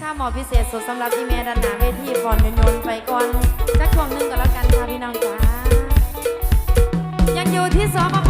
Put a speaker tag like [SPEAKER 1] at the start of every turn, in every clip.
[SPEAKER 1] นะคะหมอพิเศษสุดสำหรับอีเมลด้านหนาเวทีฟอนโยนไปก่อนจักช่วงหนึงก็แล้วกันค่ะพี่น้องจ้ายังอยู่ที่สปป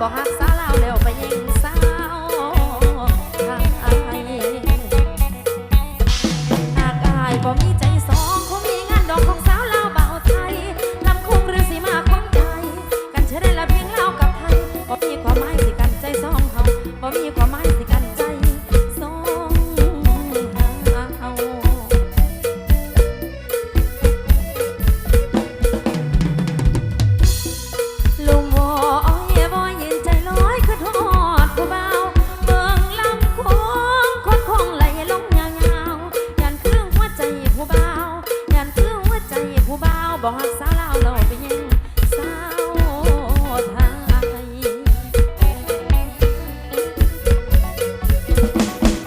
[SPEAKER 1] บอกหักสาวลาวแล้วไปยิงสาวทางไอหากอายบ่มีใจสองคงมีงานดอกของสาวลาวเบาไทยลำคงหรือสีมาของใจกันเชื่อได้ละเพียงลาวกับไทยบ่มีความหมายสิกันใจสองเขาบ่มีความหมาย บาวบอกหักสาวลาวเราไปยังสาวไทย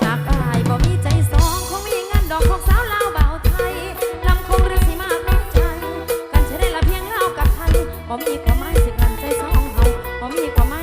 [SPEAKER 1] หากอายบ่มีใจสองคงมีงานดอกของสาวลาวเบาวไทยลำคงหรือสีมาน้องใจกันใช้ได้ละเพียงลาวกับไทยบ่มีความหมายสิกันใจสองเฮาบ่มีความหมาย